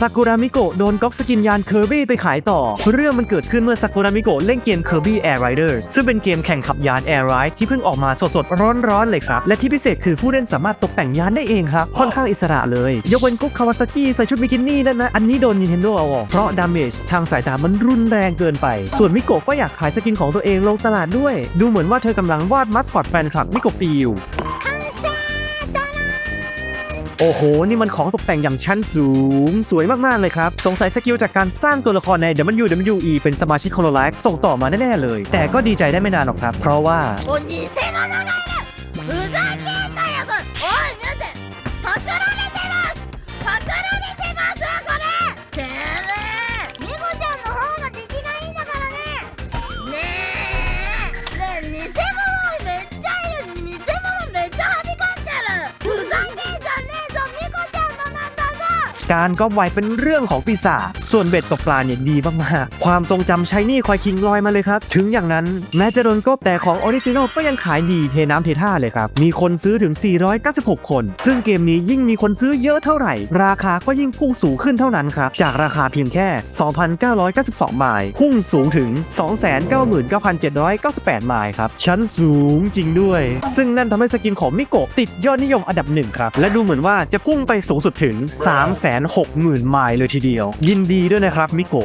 ซากุระมิโกะโดนก๊อปสกินยานเคอร์บี้ไปขายต่อ เรื่องมันเกิดขึ้นเมื่อซากุระมิโกะเล่นเกม Kirby Air Riders ซึ่งเป็นเกมแข่งขับยาน Air Ride ที่เพิ่งออกมาสดๆ ร้อนๆ เลยครับ และที่พิเศษคือผู้เล่นสามารถตกแต่งยานได้เองครับ ค่อนข้างอิสระเลย ยกเว้นกุ๊กคาวาซากิใส่ชุดบิกินี่นั่นนะ อันนี้โดน Nintendo เอาออก เพราะดาเมจทางสายตามันรุนแรงเกินไป ส่วนมิโกะก็อยากขายสกินของตัวเองลงตลาดด้วย ดูเหมือนว่าเธอกำลังวาดมัสคอตแฟนคลับมิโกะปีอยู่ โอ้โห นี่มันของตกแต่งอย่างชั้นสูง สวยมาก ๆ เลยครับ สงสัยสกิลจากการสร้างตัวละครใน WWE เป็นสมาชิกโคโลไลฟ์ส่งต่อมาแน่ ๆ เลย แต่ก็ดีใจได้ไม่นานหรอกครับ เพราะว่า お偽物がいるふざけんなよ การก๊อปไวเป็นเรื่องของปีศาจส่วนเบ็ดตกปลาเนี่ยดีมากๆความทรงจำใช้นี่ควายคิงลอยมาเลยครับ ถึงอย่างนั้นแม้จะโดนก๊อปแต่ของออริจินอลก็ยังขายดีเทน้ำเทท่าเลยครับ มีคนซื้อถึง 496 คน ซึ่งเกมนี้ยิ่งมีคนซื้อเยอะเท่าไหร่ ราคาก็ยิ่งพุ่งสูงขึ้นเท่านั้นครับ จากราคาเพียงแค่ 2,992ไมล์พุ่งสูงถึง 299,798ไมล์ครับ ชั้นสูงจริงด้วย ซึ่งนั่นทำให้สกินของมิโกะติดยอดนิยมอันดับหนึ่งครับ และดูเหมือนว่าจะพุ่งไปสูงสุดถึง6 0,000 ไมล์เลยทีเดียว ยินดีด้วยนะครับมิโกะ